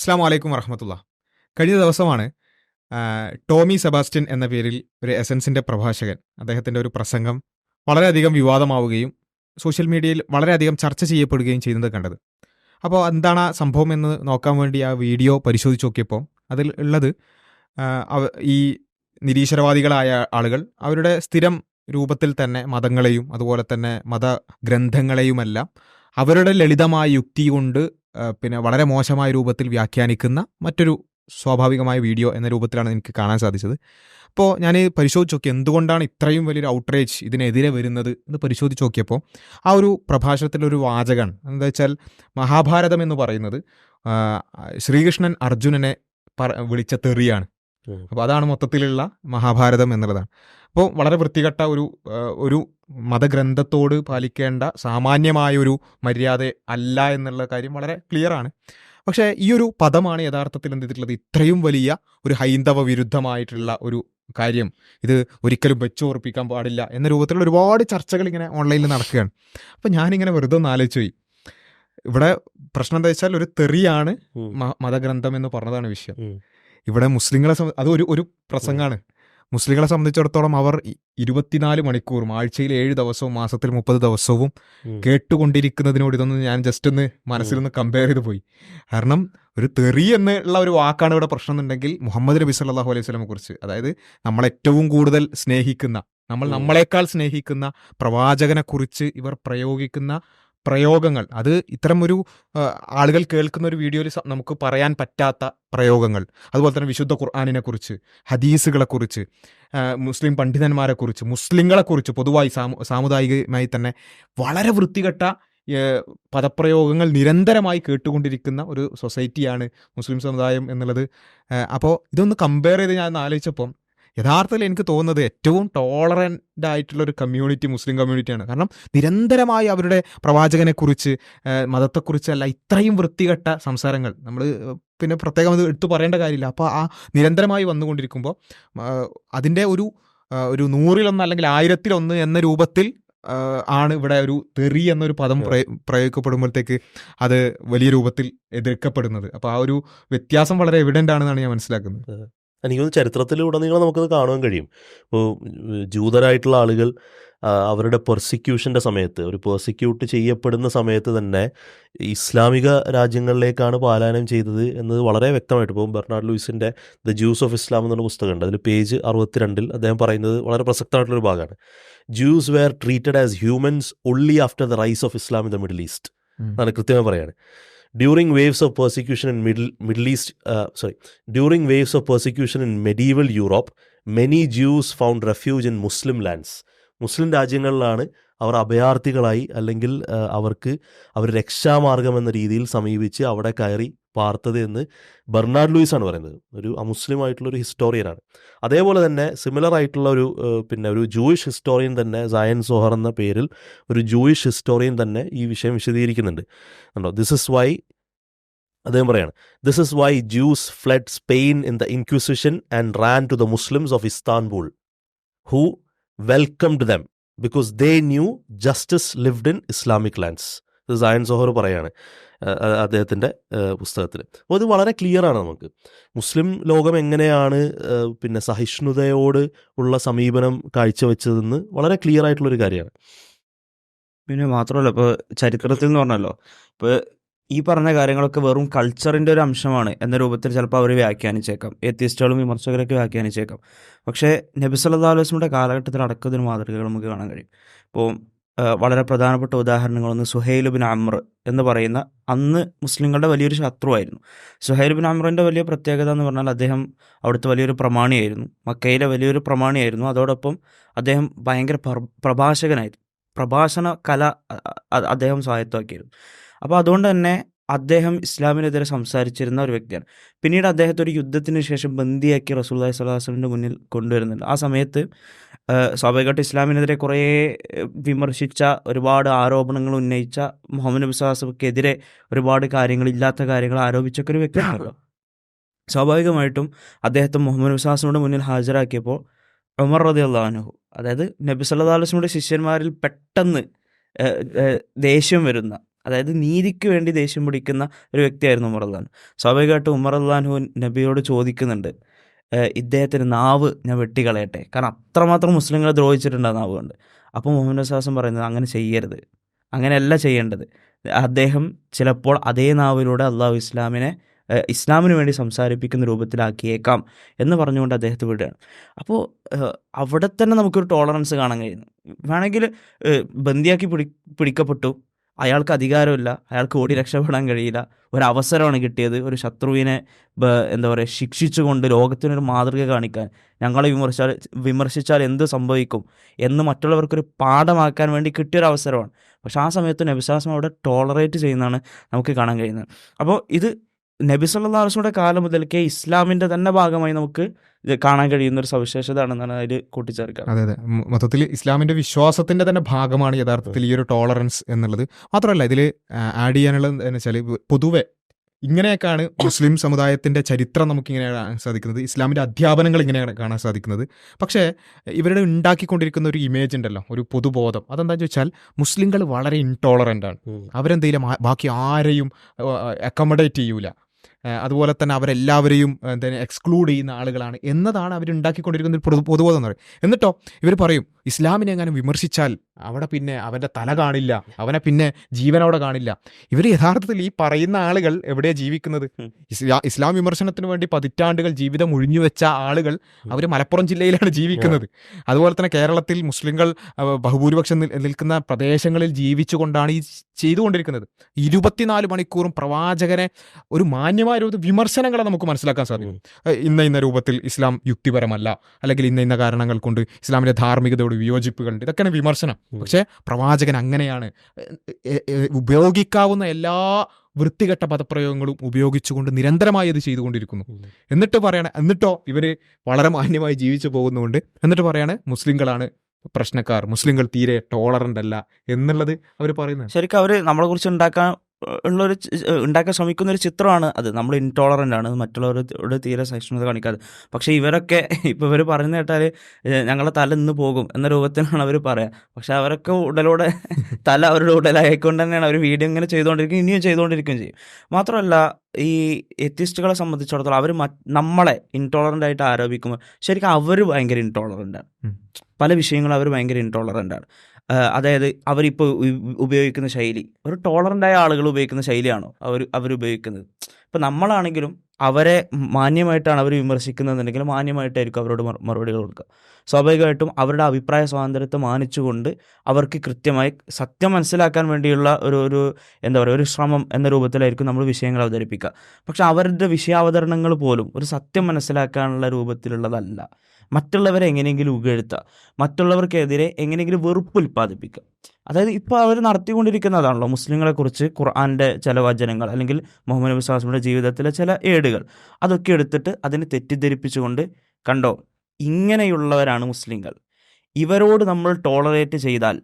അസ്സാം വലൈക്കും വറഹമത്തുള്ള. കഴിഞ്ഞ ദിവസമാണ് ടോമി സെബാസ്റ്റ്യൻ എന്ന പേരിൽ ഒരു എസൻസിന്റെ പ്രഭാഷകൻ അദ്ദേഹത്തിന്റെ ഒരു പ്രസംഗം വളരെയധികം വിവാദമാവുകയും സോഷ്യൽ മീഡിയയിൽ വളരെയധികം ചർച്ച ചെയ്യപ്പെടുകയും ചെയ്യുന്നത് കണ്ടത്. അപ്പോൾ എന്താണ് ആ സംഭവം എന്ന് നോക്കാൻ വേണ്ടി ആ വീഡിയോ പരിശോധിച്ച് നോക്കിയപ്പോൾ അതിൽ ഉള്ളത് ഈ നിരീശ്വരവാദികളായ ആളുകൾ അവരുടെ സ്ഥിരം രൂപത്തിൽ തന്നെ മതങ്ങളെയും അതുപോലെ തന്നെ മതഗ്രന്ഥങ്ങളെയുമെല്ലാം അവരുടെ ലളിതമായ യുക്തി കൊണ്ട് പിന്നെ വളരെ മോശമായ രൂപത്തിൽ വ്യാഖ്യാനിക്കുന്ന മറ്റൊരു സ്വാഭാവികമായ വീഡിയോ എന്ന രൂപത്തിലാണ് എനിക്ക് കാണാൻ സാധിച്ചത് അപ്പോൾ ഞാൻ പരിശോധിച്ച് നോക്കി എന്തുകൊണ്ടാണ് ഇത്രയും വലിയൊരു ഔട്ട്റേജ് ഇതിനെതിരെ വരുന്നത് എന്ന് പരിശോധിച്ച് നോക്കിയപ്പോൾ ആ ഒരു പ്രഭാഷണത്തിലൊരു വാചകമാണ് എന്താ വെച്ചാൽ മഹാഭാരതം എന്ന് പറയുന്നത് ശ്രീകൃഷ്ണൻ അർജുനനെ വിളിച്ച തെറിയാണ്. അപ്പോൾ അതാണ് മൊത്തത്തിലുള്ള മഹാഭാരതം എന്നുള്ളതാണ്. അപ്പോൾ വളരെ വൃത്തികെട്ട ഒരു ഒരു മതഗ്രന്ഥത്തോട് പാലിക്കേണ്ട സാമാന്യമായൊരു മര്യാദ അല്ല എന്നുള്ള കാര്യം വളരെ ക്ലിയർ ആണ്. പക്ഷേ ഈ ഒരു പദമാണ് യഥാർത്ഥത്തിൽ എന്ത് ചെയ്തിട്ടുള്ളത്? ഇത്രയും വലിയ ഒരു ഹൈന്ദവ വിരുദ്ധമായിട്ടുള്ള ഒരു കാര്യം. ഇത് ഒരിക്കലും വെച്ചുറപ്പിക്കാൻ പാടില്ല എന്ന രൂപത്തിലുള്ള ഒരുപാട് ചർച്ചകൾ ഇങ്ങനെ ഓൺലൈനിൽ നടക്കുകയാണ്. അപ്പം ഞാനിങ്ങനെ വെറുതെ ഒന്ന് ആലോചിച്ചുപോയി ഇവിടെ പ്രശ്നം എന്താ വെച്ചാൽ ഒരു തെറിയാണ് മതഗ്രന്ഥം എന്ന് പറഞ്ഞതാണ് വിഷയം. ഇവിടെ മുസ്ലിങ്ങളെ അത് ഒരു ഒരു പ്രസംഗമാണ് മുസ്ലിങ്ങളെ സംബന്ധിച്ചിടത്തോളം അവർ ഇരുപത്തിനാല് മണിക്കൂറും ആഴ്ചയിൽ ഏഴ് ദിവസവും മാസത്തിൽ മുപ്പത് ദിവസവും കേട്ടുകൊണ്ടിരിക്കുന്നതിനോട് ഇതൊന്ന് ഞാൻ ജസ്റ്റ് ഒന്ന് മനസ്സിൽ നിന്ന് കമ്പയർ ചെയ്ത് പോയി. കാരണം ഒരു തെറി എന്നുള്ള ഒരു വാക്കാണ് ഇവിടെ പ്രശ്നം എന്നുണ്ടെങ്കിൽ മുഹമ്മദ് നബി സല്ലല്ലാഹു അലൈഹി സ്വലമെ കുറിച്ച് അതായത് നമ്മൾ ഏറ്റവും കൂടുതൽ സ്നേഹിക്കുന്ന നമ്മൾ നമ്മളെക്കാൾ സ്നേഹിക്കുന്ന പ്രവാചകനെ കുറിച്ച് ഇവർ പ്രയോഗിക്കുന്ന പ്രയോഗങ്ങൾ. അത് ഇത്തരം ഒരു ആളുകൾ കേൾക്കുന്ന ഒരു വീഡിയോയിൽ നമുക്ക് പറയാൻ പറ്റാത്ത പ്രയോഗങ്ങൾ. അതുപോലെ തന്നെ വിശുദ്ധ ഖുർആാനിനെ കുറിച്ച് ഹദീസുകളെ കുറിച്ച് മുസ്ലിം പണ്ഡിതന്മാരെ കുറിച്ച് മുസ്ലിങ്ങളെ കുറിച്ച് പൊതുവായി സാമു സാമുദായികമായി തന്നെ വളരെ വൃത്തികെട്ട പദപ്രയോഗങ്ങൾ നിരന്തരമായി കേട്ടുകൊണ്ടിരിക്കുന്ന ഒരു സൊസൈറ്റിയാണ് മുസ്ലിം സമുദായം എന്നുള്ളത്. അപ്പോൾ ഇതൊന്ന് കമ്പയർ ചെയ്ത് ഞാൻ ആലോചിച്ചപ്പം യഥാർത്ഥത്തിൽ എനിക്ക് തോന്നുന്നത് ഏറ്റവും ടോളറന്റ് ആയിട്ടുള്ള ഒരു കമ്മ്യൂണിറ്റി മുസ്ലിം കമ്മ്യൂണിറ്റിയാണ് കാരണം നിരന്തരമായി അവരുടെ പ്രവാചകനെക്കുറിച്ച് മതത്തെക്കുറിച്ചല്ല ഇത്രയും വൃത്തികെട്ട സംസാരങ്ങൾ. നമ്മൾ പിന്നെ പ്രത്യേകം അത് എടുത്തു പറയേണ്ട കാര്യമില്ല. അപ്പോൾ ആ നിരന്തരമായി വന്നുകൊണ്ടിരിക്കുമ്പോൾ അതിന്റെ ഒരു ഒരു നൂറിലൊന്ന് അല്ലെങ്കിൽ ആയിരത്തിലൊന്ന് എന്ന രൂപത്തിൽ ആണ് ഇവിടെ ഒരു തെറി എന്നൊരു പദം പ്രയോ- പ്രയോഗിക്കപ്പെടുമ്പോഴത്തേക്ക് അത് വലിയ രൂപത്തിൽ എതിർക്കപ്പെടുന്നത്. അപ്പോൾ ആ ഒരു വ്യത്യാസം വളരെ എവിഡന്റ് ആണെന്നാണ് ഞാൻ മനസ്സിലാക്കുന്നത്. എനിക്ക് തോന്നുന്നു ചരിത്രത്തിലുടനീളം നമുക്കത് കാണുവാൻ കഴിയും. ഇപ്പോൾ ജൂതരായിട്ടുള്ള ആളുകൾ അവരുടെ പെർസിക്യൂഷന്റെ സമയത്ത് ഒരു പെർസിക്യൂട്ട് ചെയ്യപ്പെടുന്ന സമയത്ത് തന്നെ ഇസ്ലാമിക രാജ്യങ്ങളിലേക്കാണ് പാലായനം ചെയ്തത് എന്നത് വളരെ വ്യക്തമായിട്ട്. ഇപ്പോൾ ബെർണാഡ് ലൂയിസിന്റെ ദ ജ്യൂസ് ഓഫ് ഇസ്ലാം എന്നുള്ള പുസ്തകമുണ്ട്. അതിൽ പേജ് അറുപത്തിരണ്ടിൽ അദ്ദേഹം പറയുന്നത് വളരെ പ്രസക്തമായിട്ടുള്ളൊരു ഭാഗമാണ്. Jews were treated as humans only after the rise of Islam in the Middle East. എന്നാണ് കൃത്യമായി പറയാണ്. During waves of persecution in Middle Middle East sorry during waves of persecution in medieval Europe many Jews found refuge in Muslim lands മുസ്ലിം രാജ്യങ്ങളിലാണ് അവർ അഭയാർത്ഥികളായി അല്ലെങ്കിൽ ആ, അവർക്ക് അവർ രക്ഷാമാർഗം എന്ന രീതിയിൽ സമീപിച്ച് അവിടെ കയറി പാർത്തത് എന്ന് ബെർണാഡ് ലൂയിസ് ആണ് പറയുന്നത്. ഒരു അമുസ്ലിം ആയിട്ടുള്ള ഒരു ഹിസ്റ്റോറിയനാണ് അതേപോലെ തന്നെ സിമിലർ ആയിട്ടുള്ള ഒരു പിന്നെ ഒരു ജൂയിഷ് ഹിസ്റ്റോറിയൻ തന്നെ സയൻ സോഹർ എന്ന പേരിൽ ഒരു ജൂയിഷ് ഹിസ്റ്റോറിയൻ തന്നെ ഈ വിഷയം വിശദീകരിക്കുന്നുണ്ട്. കണ്ടോ? ദിസ് ഇസ് വൈ അദ്ദേഹം പറയാണ്. This is why Jews fled Spain in the Inquisition and ran to the Muslims of Istanbul who welcomed them because they knew justice lived in Islamic lands ഇത് സയൻ Zohar പറയാണ്. അദ്ദേഹത്തിന്റെ പുസ്തകത്തിൽ അപ്പോൾ ഇത് വളരെ ആണ് നമുക്ക്. മുസ്ലിം ലോകം എങ്ങനെയാണ് പിന്നെ സഹിഷ്ണുതയോട് ഉള്ള സമീപനം കാഴ്ചവെച്ചതെന്ന് വളരെ ക്ലിയർ ആയിട്ടുള്ളൊരു കാര്യമാണ്. പിന്നെ മാത്രമല്ല ഇപ്പോൾ ചരിത്രത്തിൽ എന്ന് പറഞ്ഞല്ലോ ഇപ്പോൾ ഈ പറഞ്ഞ കാര്യങ്ങളൊക്കെ വെറും കൾച്ചറിന്റെ ഒരു അംശമാണ് എന്ന രൂപത്തിൽ ചിലപ്പോൾ അവർ വ്യാഖ്യാനിച്ചേക്കാം. എത്തിസ്റ്റുകളും വിമർശകരൊക്കെ വ്യാഖ്യാനിച്ചേക്കാം. പക്ഷേ നബി സല്ലല്ലാഹു അലൈഹി വസല്ലമയുടെ കാലഘട്ടത്തിൽ അടക്കത്തിന് മാതൃകകൾ നമുക്ക് കാണാൻ കഴിയും. ഇപ്പോൾ വളരെ പ്രധാനപ്പെട്ട ഉദാഹരണങ്ങളൊന്ന് സുഹൈൽ ബിൻ അമ്ര എന്ന് പറയുന്ന അന്ന് മുസ്ലിങ്ങളുടെ വലിയൊരു ശത്രുവായിരുന്നു. സുഹൈലുബിൻ അമറിന്റെ വലിയ പ്രത്യേകത എന്ന് പറഞ്ഞാൽ അദ്ദേഹം അവിടുത്തെ വലിയൊരു പ്രമാണിയായിരുന്നു. മക്കയിലെ വലിയൊരു പ്രമാണിയായിരുന്നു. അതോടൊപ്പം അദ്ദേഹം ഭയങ്കര പ്രഭാഷകനായിരുന്നു. പ്രഭാഷണ കല അദ്ദേഹം സ്വായത്തമാക്കിയിരുന്നു. അപ്പോൾ അതുകൊണ്ട് തന്നെ അദ്ദേഹം ഇസ്ലാമിനെതിരെ സംസാരിച്ചിരുന്ന ഒരു വ്യക്തിയാണ്. പിന്നീട് അദ്ദേഹത്തെ ഒരു യുദ്ധത്തിന് ശേഷം ബന്ദിയാക്കി റസൂല്ലായി സ്വലാസ്ലമിന്റെ മുന്നിൽ കൊണ്ടുവരുന്നുണ്ട്. ആ സമയത്ത് സ്വാഭാവികമായിട്ട് ഇസ്ലാമിനെതിരെ കുറേ വിമർശിച്ച ഒരുപാട് ആരോപണങ്ങൾ ഉന്നയിച്ച മുഹമ്മദ് നബി സ്വലാസ്ലമക്കെതിരെ ഒരുപാട് കാര്യങ്ങൾ ഇല്ലാത്ത കാര്യങ്ങൾ ആരോപിച്ചൊക്കെ ഒരു വ്യക്തിയാണല്ലോ സ്വാഭാവികമായിട്ടും അദ്ദേഹത്തെ മുഹമ്മദ് നബി സ്വലാസ്ലമിയുടെ മുന്നിൽ ഹാജരാക്കിയപ്പോൾ ഉമർ റതി അള്ളാഹുനഹു അതായത് നബി സല്ലാ അലുസ്ലമിയുടെ ശിഷ്യന്മാരിൽ പെട്ടെന്ന് ദേഷ്യം വരുന്ന അതായത് നീതിക്ക് വേണ്ടി ദേഷ്യം പിടിക്കുന്ന ഒരു വ്യക്തിയായിരുന്നു ഉമർ അള്ളഹാൻ സ്വാഭാവികമായിട്ടും ഉമർ അള്ളഹാൻഹു നബിയോട് ചോദിക്കുന്നുണ്ട് ഇദ്ദേഹത്തിന് നാവ് ഞാൻ വെട്ടിക്കളയട്ടെ? കാരണം അത്രമാത്രം മുസ്ലിങ്ങളെ ദ്രോഹിച്ചിട്ടുണ്ട് ആ നാവ് കൊണ്ട്. അപ്പോൾ മുഹമ്മദ് വിശ്വാസം പറയുന്നത് അങ്ങനെ ചെയ്യരുത്. അങ്ങനെയല്ല ചെയ്യേണ്ടത്. അദ്ദേഹം ചിലപ്പോൾ അതേ നാവിലൂടെ അള്ളാഹു ഇസ്ലാമിനെ ഇസ്ലാമിന് വേണ്ടി സംസാരിപ്പിക്കുന്ന രൂപത്തിലാക്കിയേക്കാം എന്ന് പറഞ്ഞുകൊണ്ട് അദ്ദേഹത്തെ വിടുകയാണ്. അപ്പോൾ അവിടെ തന്നെ നമുക്കൊരു ടോളറൻസ് കാണാൻ കഴിയുന്നു. വേണമെങ്കിൽ ബന്ദിയാക്കി പിടി പിടിക്കപ്പെട്ടു. അയാൾക്ക് അധികാരമില്ല അയാൾക്ക് ഓടി രക്ഷപ്പെടാൻ കഴിയില്ല. ഒരു അവസരമാണ് കിട്ടിയത്. ഒരു ശത്രുവിനെ എന്താ പറയുക ശിക്ഷിച്ചുകൊണ്ട് ലോകത്തിനൊരു മാതൃക കാണിക്കാൻ. ഞങ്ങളെ വിമർശിച്ചാൽ വിമർശിച്ചാൽ എന്ത് സംഭവിക്കും എന്ന് മറ്റുള്ളവർക്കൊരു പാഠമാക്കാൻ വേണ്ടി കിട്ടിയൊരു അവസരമാണ് പക്ഷെ ആ സമയത്ത് നബിസാസം അവിടെ ടോളറേറ്റ് ചെയ്യുന്നതാണ് നമുക്ക് കാണാൻ കഴിയുന്നത്. അപ്പോൾ ഇത് നബി സല്ലല്ലാഹു അലൈഹി വസല്ലമയുടെ കാലം മുതൽക്കേ ഇസ്ലാമിന്റെ തന്നെ ഭാഗമായി നമുക്ക് കാണാൻ കഴിയുന്ന ഒരു സവിശേഷതയാണെന്നാണ് അതിൽ കൂട്ടിച്ചേർക്കുക അതെ അതെ. മൊത്തത്തിൽ ഇസ്ലാമിന്റെ വിശ്വാസത്തിന്റെ തന്നെ ഭാഗമാണ് യഥാർത്ഥത്തിൽ ഈ ഒരു ടോളറൻസ് എന്നുള്ളത്. മാത്രമല്ല ഇതിൽ ആഡ് ചെയ്യാനുള്ളത് എന്ന് വെച്ചാൽ പൊതുവെ ഇങ്ങനെയൊക്കെയാണ് മുസ്ലിം സമുദായത്തിന്റെ ചരിത്രം നമുക്ക് ഇങ്ങനെ കാണാൻ സാധിക്കുന്നത്. ഇസ്ലാമിന്റെ അധ്യാപനങ്ങൾ ഇങ്ങനെയാണ് കാണാൻ സാധിക്കുന്നത്. പക്ഷേ ഇവരുടെ ഉണ്ടാക്കിക്കൊണ്ടിരിക്കുന്ന ഒരു ഇമേജ് ഉണ്ടല്ലോ ഒരു പൊതുബോധം. അതെന്താണെന്ന് വെച്ചാൽ മുസ്ലിങ്ങൾ വളരെ ഇൻടോളറന്റ് ആണ്. അവരെന്തെങ്കിലും ബാക്കി ആരെയും അക്കോമഡേറ്റ് ചെയ്യൂല. അതുപോലെ തന്നെ അവരെല്ലാവരെയും എക്സ്ക്ലൂഡ് ചെയ്യുന്ന ആളുകളാണ് എന്നതാണ് അവരുണ്ടാക്കിക്കൊണ്ടിരിക്കുന്ന ഒരു പൊതു പൊതുബോധം എന്ന് പറയും. എന്നിട്ടോ ഇവർ പറയും ഇസ്ലാമിനെ എങ്ങനെ വിമർശിച്ചാൽ അവിടെ പിന്നെ അവന്റെ തല കാണില്ല അവനെ പിന്നെ ജീവനോടെ കാണില്ല. ഇവർ യഥാർത്ഥത്തിൽ ഈ പറയുന്ന ആളുകൾ എവിടെയാണ് ജീവിക്കുന്നത്? ഇസ്ലാ ഇസ്ലാം വിമർശനത്തിന് വേണ്ടി പതിറ്റാണ്ടുകൾ ജീവിതം ഒഴിഞ്ഞു വെച്ച ആളുകൾ അവർ മലപ്പുറം ജില്ലയിലാണ് ജീവിക്കുന്നത്. അതുപോലെ തന്നെ കേരളത്തിൽ മുസ്ലിങ്ങൾ ബഹുഭൂരിപക്ഷം നിൽക്കുന്ന പ്രദേശങ്ങളിൽ ജീവിച്ചുകൊണ്ടാണ് ഈ ചെയ്തുകൊണ്ടിരിക്കുന്നത്. ഇരുപത്തിനാല് മണിക്കൂറും പ്രവാചകനെ ഒരു മാന്യമായ ഒരു വിമർശനങ്ങളെ നമുക്ക് മനസ്സിലാക്കാൻ സാധിക്കും. ഇന്ന ഇന്ന രൂപത്തിൽ ഇസ്ലാം യുക്തിപരമല്ല അല്ലെങ്കിൽ ഇന്ന ഇന്ന കാരണങ്ങൾ കൊണ്ട് ഇസ്ലാമിന്റെ ധാർമ്മികതയോട് വിയോജിപ്പുകളുണ്ട്. ഇതൊക്കെയാണ് വിമർശനം. പക്ഷേ പ്രവാചകൻ അങ്ങനെയാണ് ഉപയോഗിക്കാവുന്ന എല്ലാ വൃത്തികെട്ട പദപ്രയോഗങ്ങളും ഉപയോഗിച്ചുകൊണ്ട് നിരന്തരമായി അത് ചെയ്തുകൊണ്ടിരിക്കുന്നു. എന്നിട്ട് പറയണ എന്നിട്ടോ ഇവർ വളരെ മാന്യമായി ജീവിച്ചു പോകുന്നുണ്ട്. എന്നിട്ട് പറയാണ് മുസ്ലിങ്ങളാണ് പ്രശ്നക്കാർ മുസ്ലിങ്ങൾ തീരെ ടോളറന്റ് അല്ല എന്നുള്ളത് അവർ പറയുന്നത് ശരിക്കും അവർ നമ്മളെ കുറിച്ച് ഉണ്ടാക്കാൻ ഉള്ളൊരു ഉണ്ടാക്കാൻ ശ്രമിക്കുന്ന ഒരു ചിത്രമാണ് അത്. നമ്മൾ ഇൻടോളറന്റ് ആണ്. മറ്റുള്ളവരോട് തീരെ സഹിഷ്ണുത കാണിക്കാതെ. പക്ഷേ ഇവരൊക്കെ ഇപ്പോൾ ഇവർ പറയുന്ന കേട്ടാൽ ഞങ്ങളെ തല ഇന്ന് പോകും എന്ന രൂപത്തിലാണ് അവർ പറയുക പക്ഷേ അവരൊക്കെ ഉടലോടെ തല അവരുടെ ഉടലായിക്കൊണ്ട് തന്നെയാണ് അവർ വീഡിയോ ഇങ്ങനെ ചെയ്തുകൊണ്ടിരിക്കും ഇനിയും ചെയ്തുകൊണ്ടിരിക്കുകയും ചെയ്യും. മാത്രമല്ല ഈ എത്തിസ്റ്റുകളെ സംബന്ധിച്ചിടത്തോളം അവർ നമ്മളെ ഇൻടോളറന്റ് ആയിട്ട് ആരോപിക്കുമ്പോൾ ശരിക്കും അവർ ഭയങ്കര ഇൻടോളറന്റ് ആണ്. പല വിഷയങ്ങളും അവർ ഭയങ്കര ഇൻടോളറന്റ് ആണ്. അതായത് അവരിപ്പോൾ ഉപയോഗിക്കുന്ന ശൈലി. ഒരു ടോളറന്റായ ആളുകൾ ഉപയോഗിക്കുന്ന ശൈലിയാണോ? അവർ അവരുപയോഗിക്കുന്നത്. ഇപ്പം നമ്മളാണെങ്കിലും അവരെ മാന്യമായിട്ടാണ് അവർ വിമർശിക്കുന്നതെന്നുണ്ടെങ്കിൽ മാന്യമായിട്ടായിരിക്കും അവരോട് മറു- മറുപടികൾ കൊടുക്കുക. സ്വാഭാവികമായിട്ടും അവരുടെ അഭിപ്രായ സ്വാതന്ത്ര്യത്തെ മാനിച്ചുകൊണ്ട് അവർക്ക് കൃത്യമായി സത്യം മനസ്സിലാക്കാൻ വേണ്ടിയുള്ള ഒരു ഒരു എന്താ പറയുക ഒരു ശ്രമം എന്ന രൂപത്തിലായിരിക്കും നമ്മൾ വിഷയങ്ങൾ അവതരിപ്പിക്കുക. പക്ഷെ അവരുടെ വിഷയാവതരണങ്ങൾ പോലും ഒരു സത്യം മനസ്സിലാക്കാനുള്ള രൂപത്തിലുള്ളതല്ല. മറ്റുള്ളവരെ എങ്ങനെയെങ്കിലും ഉകഴ്ത്തുക. മറ്റുള്ളവർക്കെതിരെ എങ്ങനെയെങ്കിലും വെറുപ്പ് ഉൽപ്പാദിപ്പിക്കുക. അതായത് ഇപ്പോൾ അവർ നടത്തിക്കൊണ്ടിരിക്കുന്നതാണല്ലോ മുസ്ലിങ്ങളെക്കുറിച്ച് ഖുർആാന്റെ ചില വചനങ്ങൾ അല്ലെങ്കിൽ മുഹമ്മദ് നബി സാസ്മിയുടെ ജീവിതത്തിലെ ചില ഏടുകൾ. അതൊക്കെ എടുത്തിട്ട് അതിനെ തെറ്റിദ്ധരിപ്പിച്ചുകൊണ്ട് കണ്ടോ? ഇങ്ങനെയുള്ളവരാണ് മുസ്ലിങ്ങൾ. ഇവരോട് നമ്മൾ ടോളറേറ്റ് ചെയ്താൽ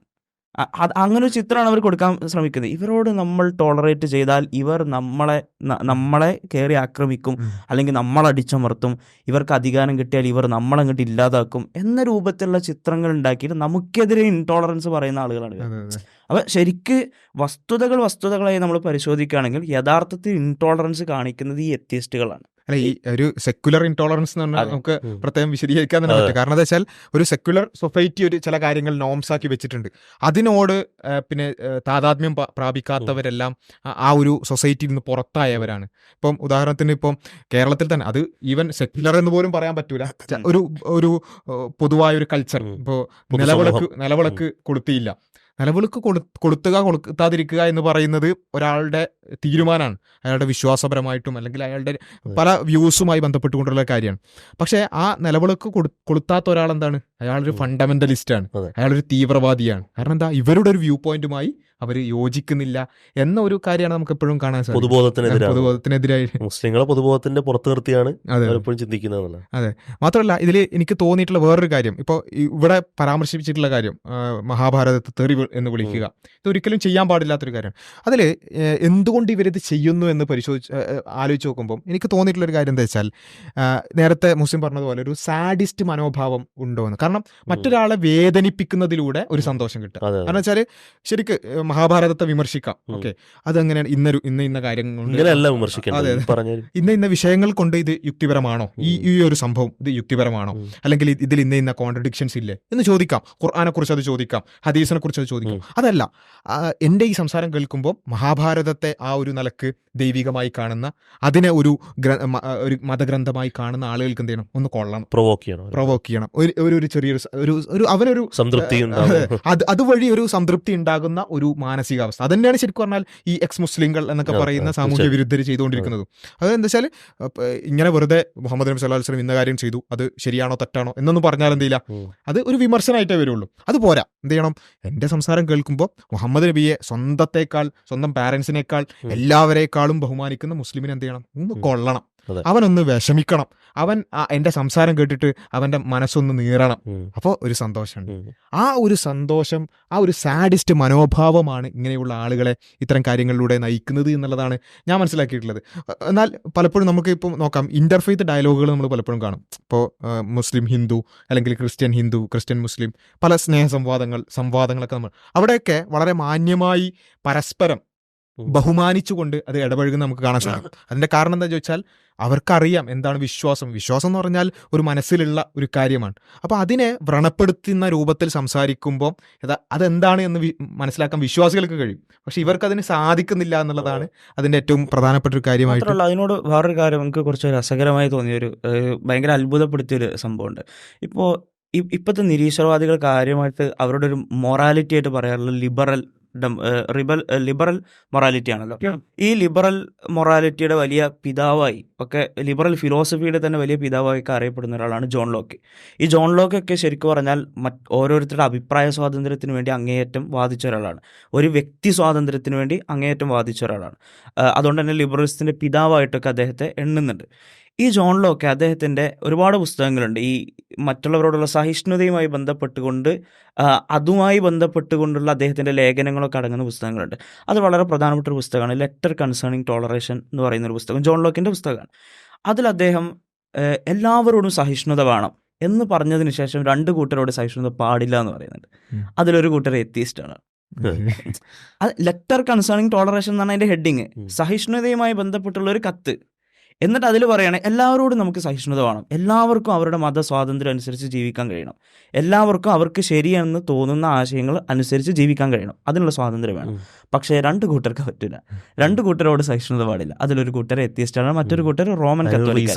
അങ്ങനെ ഒരു ചിത്രമാണ് അവർ കൊടുക്കാൻ ശ്രമിക്കുന്നത്. ഇവരോട് നമ്മൾ ടോളറേറ്റ് ചെയ്താൽ ഇവർ നമ്മളെ നമ്മളെ കയറി ആക്രമിക്കും. അല്ലെങ്കിൽ നമ്മളടിച്ചമർത്തും ഇവർക്ക് അധികാരം കിട്ടിയാൽ ഇവർ നമ്മളങ്ങോട്ട് ഇല്ലാതാക്കും എന്ന രൂപത്തിലുള്ള ചിത്രങ്ങൾ ഉണ്ടാക്കിയിട്ട് നമുക്കെതിരെ ഇൻടോളറൻസ് പറയുന്ന ആളുകളാണ് അപ്പോൾ ശരിക്ക് വസ്തുതകൾ വസ്തുതകളായി നമ്മൾ പരിശോധിക്കുകയാണെങ്കിൽ യഥാർത്ഥത്തിൽ ഇൻടോളറൻസ് കാണിക്കുന്നത് ഈ എത്തിയസ്റ്റുകളാണ് അല്ല ഈ ഒരു സെക്യുലർ ഇൻടോളറൻസ് എന്ന് പറഞ്ഞാൽ നമുക്ക്. പ്രത്യേകം വിശദീകരിക്കാൻ തന്നെ പറ്റും. കാരണം എന്താ വെച്ചാൽ ഒരു സെക്യുലർ സൊസൈറ്റി ഒരു ചില കാര്യങ്ങൾ നോംസ് ആക്കി വെച്ചിട്ടുണ്ട്. അതിനോട് പിന്നെ താതാത്മ്യം പ്രാപിക്കാത്തവരെല്ലാം ആ- ഒരു സൊസൈറ്റിയിൽ നിന്ന് പുറത്തായവരാണ്. ഇപ്പം ഉദാഹരണത്തിന് ഇപ്പം കേരളത്തിൽ തന്നെ അത് ഈവൻ സെക്യുലർ എന്ന് പോലും പറയാൻ പറ്റൂല. ഒരു ഒരു പൊതുവായ ഒരു കൾച്ചർ. ഇപ്പോൾ. നിലവിളക്ക് നിലവിളക്ക് കൊളുത്തിയില്ല നിലവിളക്ക് കൊടു കൊളുത്തുക കൊളുത്താതിരിക്കുക എന്ന് പറയുന്നത് ഒരാളുടെ തീരുമാനമാണ്. അയാളുടെ വിശ്വാസപരമായിട്ടും അല്ലെങ്കിൽ അയാളുടെ പല വ്യൂസുമായി ബന്ധപ്പെട്ടുകൊണ്ടുള്ള കാര്യമാണ്. പക്ഷേ ആ നിലവിളക്ക് കൊടു കൊളുത്താത്ത ഒരാൾ എന്താണ് അയാളൊരു ഫണ്ടമെന്റലിസ്റ്റാണ്. അയാളൊരു തീവ്രവാദിയാണ്. കാരണം എന്താ? ഇവരുടെ ഒരു വ്യൂ പോയിന്റുമായി അവർ യോജിക്കുന്നില്ല എന്ന ഒരു കാര്യമാണ് നമുക്ക് എപ്പോഴും കാണാൻ സാധിക്കും പൊതുബോധത്തിനെതിരെ പൊതുബോധത്തിനെതിരായി. മുസ്ലിങ്ങളെ പൊതുബോധത്തിന്റെ പുറത്ത് നിർത്തിയാണ് അതെ മാത്രമല്ല ഇതിൽ എനിക്ക് തോന്നിയിട്ടുള്ള വേറൊരു കാര്യം. ഇപ്പോൾ ഇവിടെ പരാമർശിച്ചിട്ടുള്ള കാര്യം മഹാഭാരതത്തെ തെറി എന്ന് വിളിക്കുക. ഇത് ഒരിക്കലും ചെയ്യാൻ പാടില്ലാത്തൊരു കാര്യം. അതിൽ എന്തുകൊണ്ട് ഇവരിത് ചെയ്യുന്നു എന്ന് പരിശോധിച്ച് ആലോചിച്ച് നോക്കുമ്പോൾ എനിക്ക് തോന്നിയിട്ടുള്ള ഒരു കാര്യം എന്താ വെച്ചാൽ നേരത്തെ മുസ്ലിം പറഞ്ഞതുപോലെ ഒരു സാഡിസ്റ്റ് മനോഭാവം ഉണ്ടോ എന്ന് കാരണം മറ്റൊരാളെ വേദനിപ്പിക്കുന്നതിലൂടെ ഒരു സന്തോഷം കിട്ടുക. കാരണം വെച്ചാൽ ശരിക്ക് മഹാഭാരതത്തെ വിമർശിക്കാം. ഓക്കെ. അതെങ്ങനെയാണ് ഇന്നൊരു ഇന്ന ഇന്ന കാര്യങ്ങൾ ഇന്ന ഇന്ന വിഷയങ്ങൾ കൊണ്ട് ഇത് യുക്തിപരമാണോ? ഈ. ഈ ഒരു സംഭവം ഇത് യുക്തിപരമാണോ? അല്ലെങ്കിൽ ഇത് ഇതിൽ ഇന്ന ഇന്ന കോൺട്രഡിക്ഷൻസ് ഇല്ലേ? എന്ന് ചോദിക്കാം. ഖുർആാനെ കുറിച്ച് അത് ചോദിക്കാം. ഹദീസിനെ കുറിച്ച് അത് ചോദിക്കാം. അതല്ല എന്റെ എന്റെ ഈ സംസാരം കേൾക്കുമ്പോൾ മഹാഭാരതത്തെ ആ ഒരു നിലയ്ക്ക് ദൈവികമായി കാണുന്ന അതിനെ ഒരു ഒരു മതഗ്രന്ഥമായി കാണുന്ന ആളുകൾക്ക് എന്ത് ചെയ്യണം? ഒന്ന് കൊള്ളണം. പ്രൊവോക്ക് ചെയ്യണം. പ്രൊവോക്ക് ചെയ്യണം. ഒരു ഒരു ചെറിയൊരു ഒരു ഒരു അവനൊരു സംതൃപ്തി അത്. അതുവഴി ഒരു സംതൃപ്തി ഉണ്ടാകുന്ന ഒരു മാനസികാവസ്ഥ. അത് തന്നെയാണ് ശരിക്കും പറഞ്ഞാൽ ഈ എക്സ് മുസ്ലിങ്ങൾ എന്നൊക്കെ പറയുന്ന സാമൂഹ്യ വിരുദ്ധർ ചെയ്തുകൊണ്ടിരിക്കുന്നത്. അത് എന്താ വെച്ചാൽ ഇങ്ങനെ വെറുതെ മുഹമ്മദ് നബി അലൈഹി വസല്ലം ഇന്ന കാര്യം ചെയ്തു അത് ശരിയാണോ തെറ്റാണോ എന്നൊന്നും പറഞ്ഞാൽ എന്തില്ല. അത് ഒരു വിമർശനമായിട്ടേ വരുള്ളൂ. അത് പോരാ. എന്ത് ചെയ്യണം? എന്റെ സംസാരം കേൾക്കുമ്പോൾ മുഹമ്മദ് നബിയെ സ്വന്തത്തെക്കാൾ സ്വന്തം പാരൻസിനേക്കാൾ എല്ലാവരേക്കാളും ബഹുമാനിക്കുന്ന മുസ്ലിമിനെ എന്ത് ചെയ്യണം? ഒന്ന്. കൊള്ളണം. അവനൊന്ന് വിഷമിക്കണം അവൻ എന്റെ എന്റെ സംസാരം കേട്ടിട്ട് അവന്റെ മനസ്സൊന്ന് നീറണം. അപ്പോൾ ഒരു സന്തോഷമുണ്ട്. ആ ഒരു സന്തോഷം ആ ഒരു സാഡിസ്റ്റ് മനോഭാവമാണ് ഇങ്ങനെയുള്ള ആളുകളെ ഇത്തരം കാര്യങ്ങളിലൂടെ നയിക്കുന്നത് എന്നുള്ളതാണ് ഞാൻ മനസ്സിലാക്കിയിട്ടുള്ളത് എന്നാൽ പലപ്പോഴും നമുക്ക് ഇപ്പോൾ നോക്കാം ഇന്റർഫെയ്ത്ത് ഡയലോഗുകൾ നമ്മൾ പലപ്പോഴും കാണും ഇപ്പോൾ മുസ്ലിം ഹിന്ദു അല്ലെങ്കിൽ ക്രിസ്ത്യൻ ഹിന്ദു ക്രിസ്ത്യൻ മുസ്ലിം പല സ്നേഹ സംവാദങ്ങൾ സംവാദങ്ങളൊക്കെ നമ്മൾ അവിടെയൊക്കെ വളരെ മാന്യമായി പരസ്പരം. ബഹുമാനിച്ചുകൊണ്ട് അത് ഇടപഴകുന്ന നമുക്ക് കാണാൻ സാധിക്കും. അതിന്റെ കാരണം എന്താ ചോദിച്ചാൽ അവർക്കറിയാം എന്താണ് വിശ്വാസം. വിശ്വാസം എന്ന് പറഞ്ഞാൽ ഒരു മനസ്സിലുള്ള ഒരു കാര്യമാണ്. അപ്പോൾ അതിനെ വ്രണപ്പെടുത്തുന്ന രൂപത്തിൽ സംസാരിക്കുമ്പോൾ യഥാ- അതെന്താണ് എന്ന് വി- മനസ്സിലാക്കാൻ വിശ്വാസികൾക്ക് കഴിയും. പക്ഷെ ഇവർക്ക് അതിന് സാധിക്കുന്നില്ല എന്നുള്ളതാണ് അതിന്റെ ഏറ്റവും പ്രധാനപ്പെട്ട ഒരു കാര്യമായിട്ട് മാത്രമല്ല അതിനോട് വേറൊരു കാര്യം നമുക്ക് കുറച്ച് രസകരമായി തോന്നിയൊരു ഭയങ്കര അത്ഭുതപ്പെടുത്തിയൊരു സംഭവമുണ്ട്. ഇപ്പോൾ ഇപ്പോഴത്തെ നിരീശ്വരവാദികൾ കാര്യമായിട്ട് അവരുടെ ഒരു മൊറാലിറ്റി ആയിട്ട് പറയാറുള്ള ലിബറൽ റിബൽ ലിബറൽ മൊറാലിറ്റി ആണല്ലോ. ഈ ലിബറൽ മൊറാലിറ്റിയുടെ വലിയ പിതാവായി ഒക്കെ ലിബറൽ ഫിലോസഫിയുടെ തന്നെ വലിയ പിതാവായി ഒക്കെ അറിയപ്പെടുന്ന ഒരാളാണ് ജോൺ ലോക്ക്. ഈ ജോൺ ലോക്ക് ഒക്കെ ശരിക്കും പറഞ്ഞാൽ മറ്റ് ഓരോരുത്തരുടെ അഭിപ്രായ സ്വാതന്ത്ര്യത്തിന് വേണ്ടി അങ്ങേയറ്റം വാദിച്ച ഒരാളാണ്. ഒരു വ്യക്തി സ്വാതന്ത്ര്യത്തിന് വേണ്ടി അങ്ങേയറ്റം വാദിച്ച ഒരാളാണ്. അതുകൊണ്ട് തന്നെ ലിബറലിസത്തിന്റെ പിതാവായിട്ടൊക്കെ അദ്ദേഹത്തെ എണ്ണുന്നുണ്ട്. ഈ ജോണിലൊക്കെ ലോക്ക് അദ്ദേഹത്തിന്റെ ഒരുപാട് പുസ്തകങ്ങളുണ്ട്. ഈ മറ്റുള്ളവരോടുള്ള സഹിഷ്ണുതയുമായി ബന്ധപ്പെട്ടുകൊണ്ട് അതുമായി ബന്ധപ്പെട്ടുകൊണ്ടുള്ള അദ്ദേഹത്തിന്റെ ലേഖനങ്ങളൊക്കെ അടങ്ങുന്ന പുസ്തകങ്ങളുണ്ട്. അത് വളരെ പ്രധാനപ്പെട്ട ഒരു പുസ്തകമാണ്. ലെറ്റർ കൺസേണിങ് ടോളറേഷൻ എന്ന് പറയുന്ന ഒരു പുസ്തകം. ജോൺ ലോക്കിന്റെ പുസ്തകമാണ്. അതിൽ അദ്ദേഹം എല്ലാവരോടും സഹിഷ്ണുത വേണം എന്ന് പറഞ്ഞതിന് ശേഷം രണ്ട് കൂട്ടരോട് സഹിഷ്ണുത പാടില്ല എന്ന് പറയുന്നുണ്ട്. അതിലൊരു കൂട്ടർ എത്തിയിസ്റ്റാണ്. അത് ലെറ്റർ കൺസേണിങ് ടോളറേഷൻ എന്നാണ് അതിന്റെ ഹെഡിങ്. സഹിഷ്ണുതയുമായി ബന്ധപ്പെട്ടുള്ള ഒരു കത്ത്. എന്നിട്ട് അതിൽ പറയണേ എല്ലാവരോടും നമുക്ക് സഹിഷ്ണുത വേണം. എല്ലാവർക്കും അവരുടെ മത സ്വാതന്ത്ര്യം അനുസരിച്ച് ജീവിക്കാൻ കഴിയണം. എല്ലാവർക്കും അവർക്ക് ശരിയെന്ന് തോന്നുന്ന ആശയങ്ങൾ അനുസരിച്ച് ജീവിക്കാൻ കഴിയണം. അതിനുള്ള സ്വാതന്ത്ര്യം വേണം. പക്ഷേ രണ്ട് കൂട്ടർക്ക് പറ്റില്ല രണ്ട് കൂട്ടരോട് സഹിഷ്ണുത പാടില്ല. അതിലൊരു കൂട്ടർ എത്തിയിസ്റ്റാണ് മറ്റൊരു. കൂട്ടർ റോമൻ കത്തോലിക്ക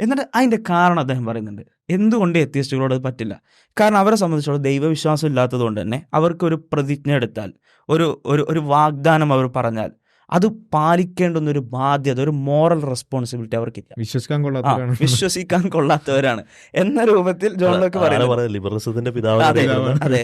എന്നിട്ട് അതിന്റെ കാരണം അദ്ദേഹം പറയുന്നുണ്ട്. എന്തുകൊണ്ട് എത്തിയിസ്റ്റുകളോട് പറ്റില്ല? കാരണം അവരെ സംബന്ധിച്ചോളം ദൈവവിശ്വാസം ഇല്ലാത്തത് കൊണ്ട് തന്നെ അവർക്ക് ഒരു പ്രതിജ്ഞ എടുത്താൽ ഒരു ഒരു വാഗ്ദാനം അവർ പറഞ്ഞാൽ അത് പാലിക്കേണ്ടുന്ന ഒരു ബാധ്യത ഒരു മോറൽ റെസ്പോൺസിബിലിറ്റി അവർക്കില്ല. വിശ്വസിക്കാൻ കൊള്ളാത്ത കൊള്ളാത്തവരാണ്. വിശ്വസിക്കാൻ കൊള്ളാത്തവരാണ്. എന്ന രൂപത്തിൽ പറയുന്നത്. ലിബറലിസത്തിന്റെ പിതാവ് അതെ പിതാവാണ്. അതെ.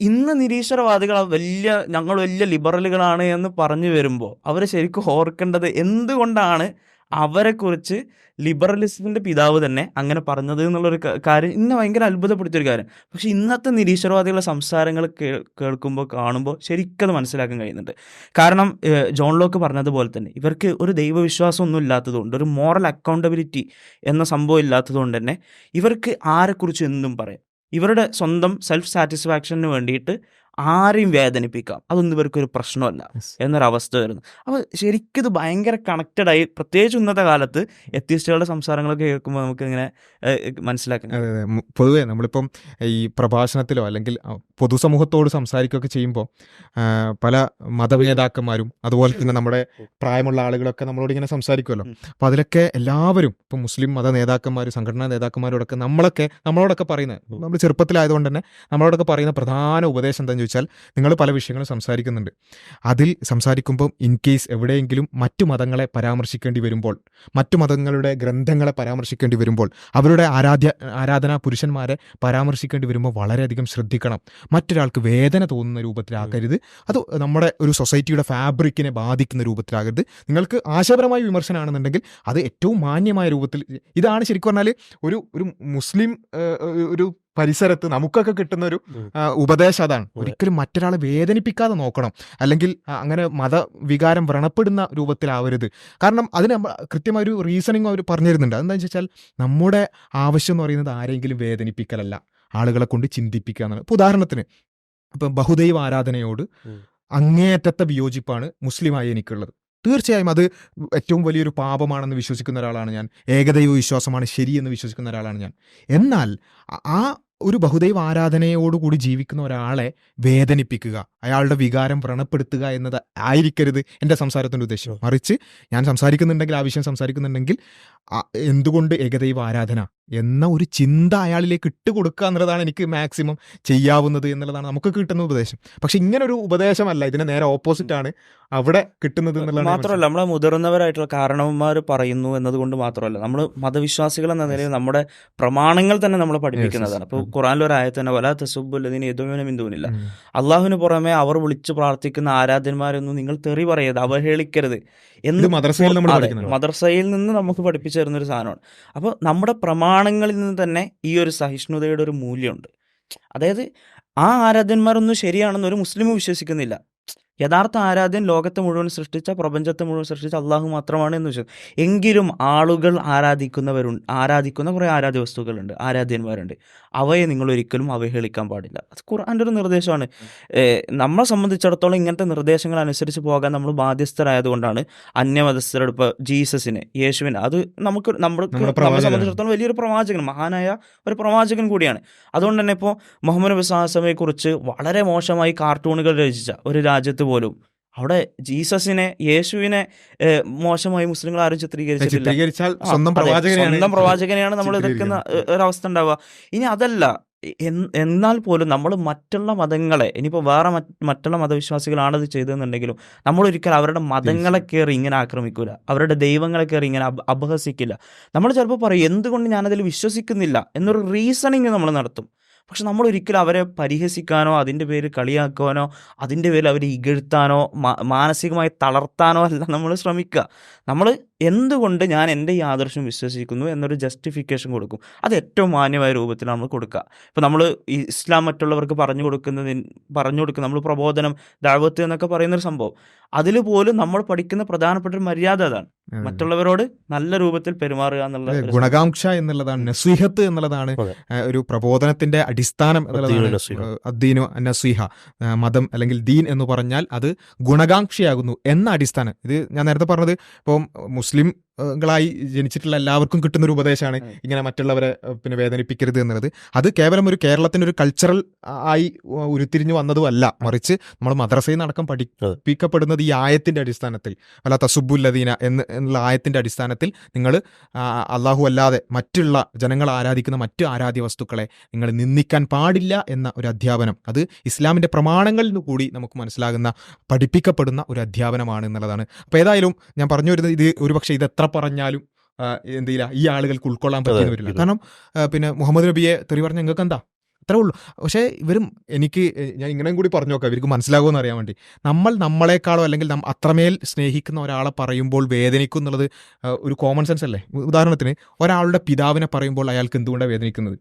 ഇന്ന് നിരീശ്വരവാദികൾ വലിയ ഞങ്ങൾ വലിയ ലിബറലുകളാണ് എന്ന് പറഞ്ഞു വരുമ്പോൾ അവർ ശരിക്കും ഓർക്കേണ്ടത് എന്തുകൊണ്ടാണ് അവരെക്കുറിച്ച് ലിബറലിസത്തിന്റെ പിതാവ് തന്നെ അങ്ങനെ പറഞ്ഞത് എന്നുള്ളൊരു കാര്യം ഇന്ന് ഭയങ്കര അത്ഭുതപ്പെടുത്തിയൊരു കാര്യം. പക്ഷേ ഇന്നത്തെ നിരീശ്വരവാദികളുടെ സംസാരങ്ങൾ കേൾക്കുമ്പോൾ കാണുമ്പോൾ ശരിക്കും അത് മനസ്സിലാക്കാൻ കഴിയുന്നുണ്ട്. കാരണം ജോൺ ലോക്ക് പറഞ്ഞതുപോലെ തന്നെ ഇവർക്ക് ഒരു ദൈവവിശ്വാസം ഒന്നും ഇല്ലാത്തതുകൊണ്ട് ഒരു മോറൽ അക്കൗണ്ടബിലിറ്റി എന്ന സംഭവം ഇല്ലാത്തതുകൊണ്ട് തന്നെ ഇവർക്ക് ആരെക്കുറിച്ച് എന്തും പറയാം. ഇവരുടെ സ്വന്തം സെൽഫ് സാറ്റിസ്ഫാക്ഷന് വേണ്ടിയിട്ട് ആരെയും വേദനിപ്പിക്കാം. അതൊന്നും ഇവർക്കൊരു പ്രശ്നമല്ല എന്നൊരവസ്ഥ വരുന്നു. അപ്പോൾ ശരിക്കും ഇത് ഭയങ്കര കണക്റ്റഡ് ആയി പ്രത്യേകിച്ച് ഇന്നത്തെ കാലത്ത് എത്തിയസ്റ്റുകളുടെ സംസാരങ്ങളൊക്കെ കേൾക്കുമ്പോൾ നമുക്ക് ഇങ്ങനെ മനസ്സിലാക്കാം അതെ അതെ. പൊതുവേ നമ്മളിപ്പം ഈ പ്രഭാഷണത്തിലോ അല്ലെങ്കിൽ പൊതുസമൂഹത്തോട് സംസാരിക്കുകയൊക്കെ ചെയ്യുമ്പോൾ പല മതനേതാക്കന്മാരും അതുപോലെ തന്നെ നമ്മുടെ പ്രായമുള്ള ആളുകളൊക്കെ നമ്മളോട് ഇങ്ങനെ സംസാരിക്കുമല്ലോ അപ്പം അപ്പോൾ അതിലൊക്കെ എല്ലാവരും ഇപ്പം മുസ്ലിം മത നേതാക്കന്മാർ സംഘടനാ നേതാക്കന്മാരോടൊക്കെ നമ്മളൊക്കെ നമ്മളോടൊക്കെ പറയുന്നത് നമ്മൾ ചെറുപ്പത്തിലായതുകൊണ്ട് തന്നെ നമ്മളോടൊക്കെ പറയുന്ന പ്രധാന ഉപദേശം എന്താണെന്ന് ചോദിച്ചാൽ നിങ്ങൾ പല വിഷയങ്ങളും സംസാരിക്കുന്നുണ്ട്. അതിൽ സംസാരിക്കുമ്പോൾ ഇൻ കേസ് എവിടെയെങ്കിലും മറ്റു മതങ്ങളെ പരാമർശിക്കേണ്ടി വരുമ്പോൾ മറ്റു മതങ്ങളുടെ ഗ്രന്ഥങ്ങളെ പരാമർശിക്കേണ്ടി വരുമ്പോൾ അവരുടെ ആരാധ്യ ആരാധനാ പുരുഷന്മാരെ പരാമർശിക്കേണ്ടി വരുമ്പോൾ വളരെയധികം ശ്രദ്ധിക്കണം. മറ്റൊരാൾക്ക് വേദന തോന്നുന്ന രൂപത്തിലാക്കരുത് അത് നമ്മുടെ ഒരു സൊസൈറ്റിയുടെ ഫാബ്രിക്കിനെ ബാധിക്കുന്ന രൂപത്തിലാകരുത്. നിങ്ങൾക്ക് ആശയപരമായ വിമർശനമാണെന്നുണ്ടെങ്കിൽ അത് ഏറ്റവും മാന്യമായ രൂപത്തിൽ ഇതാണ് ശരിക്കും പറഞ്ഞാൽ ഒരു ഒരു മുസ്ലിം ഒരു പരിസരത്ത് നമുക്കൊക്കെ കിട്ടുന്ന ഒരു. ഉപദേശം അതാണ്. ഒരിക്കലും മറ്റൊരാളെ വേദനിപ്പിക്കാതെ നോക്കണം. അല്ലെങ്കിൽ അങ്ങനെ മതവികാരം വ്രണപ്പെടുന്ന രൂപത്തിലാവരുത്. കാരണം അതിന് നമ്മൾ കൃത്യമായ ഒരു റീസണിങ് അവർ പറഞ്ഞു തരുന്നുണ്ട് അതെന്താണെന്ന് വെച്ചാൽ നമ്മുടെ ആവശ്യം എന്ന് പറയുന്നത് ആരെങ്കിലും വേദനിപ്പിക്കലല്ല. ആളുകളെ കൊണ്ട് ചിന്തിപ്പിക്കുക എന്നാണ്. ഇപ്പോൾ ഉദാഹരണത്തിന് ഇപ്പം ബഹുദൈവ ആരാധനയോട്. അങ്ങേയറ്റത്തെ വിയോജിപ്പാണ് മുസ്ലിമായി എനിക്കുള്ളത്. തീർച്ചയായും അത് ഏറ്റവും വലിയൊരു പാപമാണെന്ന് വിശ്വസിക്കുന്ന ഒരാളാണ് ഞാൻ. ഏകദൈവ വിശ്വാസമാണ് ശരിയെന്ന് വിശ്വസിക്കുന്ന ഒരാളാണ് ഞാൻ. എന്നാൽ ആ ഒരു ബഹുദൈവ ആരാധനയോടുകൂടി ജീവിക്കുന്ന ഒരാളെ വേദനിപ്പിക്കുക അയാളുടെ വികാരം വ്രണപ്പെടുത്തുക എന്നത് ആയിരിക്കരുത് എന്റെ സംസാരത്തിന്റെ ഉദ്ദേശം. മറിച്ച് ഞാൻ സംസാരിക്കുന്നുണ്ടെങ്കിൽ ആ വിഷയം സംസാരിക്കുന്നുണ്ടെങ്കിൽ എന്തുകൊണ്ട് ഏകദൈവ ആരാധന എന്ന ഒരു ചിന്ത അയാളിലേക്ക് ഇട്ട് കൊടുക്കുക എന്നുള്ളതാണ് എനിക്ക് മാക്സിമം ചെയ്യാവുന്നത് എന്നുള്ളതാണ് നമുക്ക് കിട്ടുന്ന ഉപദേശം. പക്ഷെ ഇങ്ങനെ ഒരു ഉപദേശമല്ല ഇതിന് നേരെ ഓപ്പോസിറ്റ് ആണ് അവിടെ കിട്ടുന്നത് മാത്രമല്ല നമ്മളെ മുതിർന്നവരായിട്ടുള്ള കാരണവന്മാർ പറയുന്നു എന്നതുകൊണ്ട് മാത്രമല്ല. നമ്മൾ മതവിശ്വാസികൾ എന്ന നിലയിൽ നമ്മുടെ പ്രമാണങ്ങൾ തന്നെ നമ്മൾ പഠിപ്പിക്കുന്നതാണ്. അപ്പോൾ ഖുറാനിൽ ഒരു ആയത്ത് തന്നെ വല തസുബുല്ലതിന് എതുവിനും ബിന്ദുവിനില്ല. അള്ളാഹുവിന് പുറമെ അവർ വിളിച്ചു പ്രാർത്ഥിക്കുന്ന ആരാധന്മാരൊന്നും നിങ്ങൾ തെറി പറയരുത് അവഹേളിക്കരുത് എന്ന് മദർസയിൽ മദ്രസയിൽ മദ്രസയിൽ നിന്ന് നമുക്ക് പഠിപ്പിച്ചു തരുന്ന ഒരു സാധനമാണ്. അപ്പോൾ നമ്മുടെ പ്രമാണങ്ങളിൽ നിന്ന് തന്നെ ഈ ഒരു സഹിഷ്ണുതയുടെ ഒരു മൂല്യമുണ്ട്. അതായത് ആ ആരാധന്മാരൊന്നും ശരിയാണെന്ന് ഒരു മുസ്ലിം വിശ്വസിക്കുന്നില്ല. യഥാർത്ഥ ആരാധ്യൻ ലോകത്തെ മുഴുവൻ സൃഷ്ടിച്ച പ്രപഞ്ചത്തെ മുഴുവൻ സൃഷ്ടിച്ച അള്ളാഹു മാത്രമാണ് എന്ന് വെച്ചത് എങ്കിലും ആളുകൾ ആരാധിക്കുന്നവരുണ്ട് ആരാധിക്കുന്ന കുറേ ആരാധ്യ വസ്തുക്കളുണ്ട് ആരാധ്യന്മാരുണ്ട്. അവയെ നിങ്ങൾ ഒരിക്കലും അവഹേളിക്കാൻ പാടില്ല. അത് ഖുർആന്റെ ഒരു നിർദ്ദേശമാണ്. നമ്മളെ സംബന്ധിച്ചിടത്തോളം ഇങ്ങനത്തെ നിർദ്ദേശങ്ങൾ അനുസരിച്ച് പോകാൻ നമ്മൾ ബാധ്യസ്ഥരായതുകൊണ്ടാണ് അന്യമതസ്ഥരുടെ ഇപ്പോൾ ജീസസിനെ യേശുവിനെ. അത് നമുക്ക് നമ്മൾക്ക് നമ്മളെ സംബന്ധിച്ചിടത്തോളം വലിയൊരു പ്രവാചകൻ മഹാനായ ഒരു പ്രവാചകൻ കൂടിയാണ്. അതുകൊണ്ട് തന്നെ ഇപ്പോൾ മുഹമ്മദ് നബി സാഹസമയെക്കുറിച്ച് വളരെ മോശമായി കാർട്ടൂണുകൾ രചിച്ച ഒരു രാജ്യത്ത് പോലും അവിടെ ജീസസിനെ യേശുവിനെ മോശമായി മുസ്ലിങ്ങൾ ആരും ചിത്രീകരിച്ചിട്ടില്ല. സ്വന്തം പ്രവാചകനെയാണ് സ്വന്തം പ്രവാചകനെയാണ് നമ്മൾ എതിർക്കുന്ന. ഒരവസ്ഥ ഉണ്ടാവുക. ഇനി അതല്ല എന്നാൽ പോലും നമ്മൾ മറ്റുള്ള മതങ്ങളെ ഇനിയിപ്പോൾ വേറെ മറ്റുള്ള മതവിശ്വാസികളാണത് ചെയ്തതെന്നുണ്ടെങ്കിലും നമ്മൾ ഒരിക്കലും അവരുടെ മതങ്ങളെ കയറി ഇങ്ങനെ ആക്രമിക്കൂല. അവരുടെ ദൈവങ്ങളെ കയറി ഇങ്ങനെ അപ- അപഹസിക്കില്ല. നമ്മൾ ചിലപ്പോൾ പറയും എന്തുകൊണ്ട് ഞാനതിൽ വിശ്വസിക്കുന്നില്ല എന്നൊരു റീസണിങ് നമ്മൾ നടത്തും. പക്ഷെ നമ്മൾ ഒരിക്കലും അവരെ പരിഹസിക്കാനോ അതിന്റെ പേര് കളിയാക്കുവാനോ അതിന്റെ പേരിൽ അവരെ ഇകഴ്ത്താനോ മാനസികമായി തളർത്താനോ അല്ല നമ്മൾ ശ്രമിക്കുക. നമ്മൾ എന്തുകൊണ്ട് ഞാൻ എന്റെ ഈ ആദർശം വിശ്വസിക്കുന്നു എന്നൊരു ജസ്റ്റിഫിക്കേഷൻ കൊടുക്കും. അത് ഏറ്റവും മാന്യമായ രൂപത്തിൽ നമ്മൾ കൊടുക്കുക. ഇപ്പോൾ നമ്മൾ ഇസ്ലാം മറ്റുള്ളവർക്ക് പറഞ്ഞു കൊടുക്കുന്നതിന് പറഞ്ഞു കൊടുക്കുക നമ്മൾ പ്രബോധനം ദാവത്ത് എന്നൊക്കെ പറയുന്നൊരു സംഭവം. അതിൽ പോലും നമ്മൾ പഠിക്കുന്ന പ്രധാനപ്പെട്ട ഒരു മര്യാദ അതാണ്. അതെ. മറ്റുള്ളവരോട് നല്ല രൂപത്തിൽ പെരുമാറുക എന്നുള്ള ഗുണകാംക്ഷ എന്നുള്ളതാണ് നസീഹത്ത് എന്നുള്ളതാണ് ഒരു പ്രബോധനത്തിന്റെ അടിസ്ഥാനം എന്നുള്ളതാണ് അദ്ദീനു നസീഹ മതം അല്ലെങ്കിൽ ദീൻ എന്ന് പറഞ്ഞാൽ അത് ഗുണകാംക്ഷയാകുന്നു എന്ന അടിസ്ഥാനം. ഇത് ഞാൻ നേരത്തെ പറഞ്ഞത് ഇപ്പം മുസ്ലിം ങ്ങളായി ജനിച്ചിട്ടുള്ള എല്ലാവർക്കും കിട്ടുന്ന ഒരു ഉപദേശമാണ് ഇങ്ങനെ മറ്റുള്ളവരെ പിന്നെ വേദനിപ്പിക്കരുത് എന്നുള്ളത്. അത് കേവലം ഒരു കേരളത്തിന്റെ ഒരു കൾച്ചറൽ ആയി ഉരുത്തിരിഞ്ഞു ഉരുത്തിരിഞ്ഞു വന്നതുമല്ല. മറിച്ച് നമ്മൾ മദ്രസയിൽ നടക്കം പഠിപ്പിക്കപ്പെടുന്നത് ഈ ആയത്തിന്റെ അടിസ്ഥാനത്തിൽ. അല്ല തസുബുല്ലദീന എന്ന് എന്നുള്ള ആയത്തിന്റെ അടിസ്ഥാനത്തിൽ നിങ്ങൾ അള്ളാഹു അല്ലാതെ മറ്റുള്ള ജനങ്ങൾ ആരാധിക്കുന്ന മറ്റു ആരാധ്യ വസ്തുക്കളെ നിങ്ങൾ നിന്ദിക്കാൻ പാടില്ല എന്ന ഒരു അധ്യാപനം. അത് ഇസ്ലാമിന്റെ പ്രമാണങ്ങളിൽ നിന്ന് കൂടി നമുക്ക് മനസ്സിലാകുന്ന പഠിപ്പിക്കപ്പെടുന്ന ഒരു അധ്യാപനമാണ് എന്നുള്ളതാണ്. അപ്പോൾ ഏതായാലും ഞാൻ പറഞ്ഞു വരുന്നത് ഇത് ഒരുപക്ഷെ ഇത് എത്ര പറഞ്ഞാലും എന്തില്ല ഈ ആളുകൾക്ക് ഉൾക്കൊള്ളാൻ പറ്റിയെന്ന് വരില്ല. കാരണം പിന്നെ മുഹമ്മദ് നബിയെ തെറി പറഞ്ഞ നിങ്ങൾക്ക് എന്താ? അത്രേ ഉള്ളൂ. പക്ഷേ ഇവരും എനിക്ക് ഞാൻ ഇങ്ങനെയും കൂടി പറഞ്ഞു നോക്കാം. ഇവർക്ക് മനസ്സിലാകുമെന്ന് അറിയാൻ വേണ്ടി. നമ്മൾ നമ്മളെക്കാളോ അല്ലെങ്കിൽ നം അത്രമേൽ സ്നേഹിക്കുന്ന ഒരാളെ പറയുമ്പോൾ വേദനിക്കും എന്നുള്ളത് ഒരു കോമൺ സെൻസ് അല്ലേ? ഉദാഹരണത്തിന് ഒരാളുടെ പിതാവിനെ പറയുമ്പോൾ അയാൾക്ക് എന്തുകൊണ്ടാണ് വേദനിക്കുന്നത്?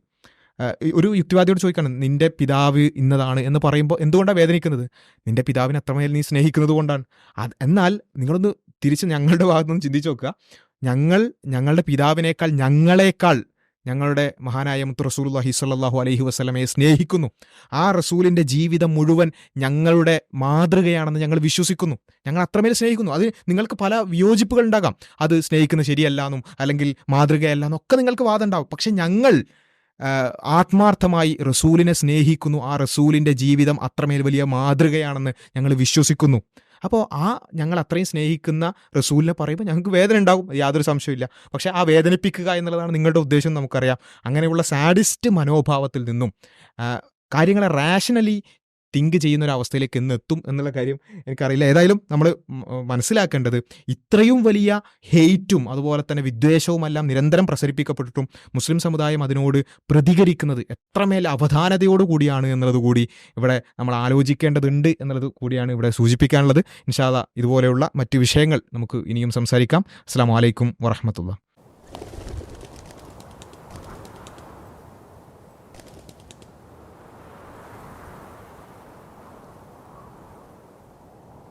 ഒരു യുക്തിവാദിയോട് ചോദിക്കണം നിന്റെ പിതാവ് ഇന്നതാണ് എന്ന് പറയുമ്പോൾ എന്തുകൊണ്ടാണ് വേദനിക്കുന്നത്? നിന്റെ പിതാവിനെ അത്രമേൽ നീ സ്നേഹിക്കുന്നത് കൊണ്ടാണ്. എന്നാൽ നിങ്ങളൊന്ന് തിരിച്ച് ഞങ്ങളുടെ ഭാഗത്തു നിന്ന് ചിന്തിച്ച് നോക്കുക. ഞങ്ങൾ ഞങ്ങളുടെ പിതാവിനേക്കാൾ ഞങ്ങളെക്കാൾ ഞങ്ങളുടെ മഹാനായ മുത്ത് റസൂലുള്ളാഹി സ്വല്ലല്ലാഹു അലഹി വസ്ലമയെ സ്നേഹിക്കുന്നു. ആ റസൂലിന്റെ ജീവിതം മുഴുവൻ ഞങ്ങളുടെ മാതൃകയാണെന്ന് ഞങ്ങൾ വിശ്വസിക്കുന്നു. ഞങ്ങൾ അത്രമേൽ സ്നേഹിക്കുന്നു. അത് നിങ്ങൾക്ക് പല വിയോജിപ്പുകൾ ഉണ്ടാകാം. അത് സ്നേഹിക്കുന്നത് ശരിയല്ല എന്നും അല്ലെങ്കിൽ മാതൃകയല്ല ഒക്കെ നിങ്ങൾക്ക് വാദം ഉണ്ടാവും. പക്ഷെ ഞങ്ങൾ ആത്മാർത്ഥമായി റസൂലിനെ സ്നേഹിക്കുന്നു. ആ റസൂലിന്റെ ജീവിതം അത്രമേൽ വലിയ മാതൃകയാണെന്ന് ഞങ്ങൾ വിശ്വസിക്കുന്നു. അപ്പോൾ ആ ഞങ്ങൾ അത്രയും സ്നേഹിക്കുന്ന റസൂലിനെ പറയുമ്പോൾ ഞങ്ങൾക്ക് വേദന ഉണ്ടാകും. യാതൊരു സംശയമില്ല പക്ഷേ ആ വേദനിപ്പിക്കുക എന്നുള്ളതാണ് നിങ്ങളുടെ ഉദ്ദേശം നമുക്കറിയാം. അങ്ങനെയുള്ള സാഡിസ്റ്റ് മനോഭാവത്തിൽ നിന്നും കാര്യങ്ങളെ റാഷണലി തിങ്ക് ചെയ്യുന്ന ഒരു അവസ്ഥയിലേക്ക് എന്ന് എത്തും എന്നുള്ള കാര്യം എനിക്കറിയില്ല. ഏതായാലും നമ്മൾ മനസ്സിലാക്കേണ്ടത് ഇത്രയും വലിയ ഹെയ്റ്റും അതുപോലെ തന്നെ വിദ്വേഷവും എല്ലാം നിരന്തരം പ്രസരിപ്പിക്കപ്പെട്ടിട്ടും മുസ്ലിം സമുദായം അതിനോട് പ്രതികരിക്കുന്നത് എത്രമേൽ അവധാനതയോടുകൂടിയാണ് എന്നുള്ളത് കൂടി ഇവിടെ നമ്മൾ ആലോചിക്കേണ്ടതുണ്ട് എന്നുള്ളത് കൂടിയാണ് ഇവിടെ സൂചിപ്പിക്കാനുള്ളത്. ഇൻഷാല്ല ഇതുപോലെയുള്ള മറ്റു വിഷയങ്ങൾ നമുക്ക് ഇനിയും സംസാരിക്കാം. അസ്സാം വലൈക്കും വറഹമത്തുള്ള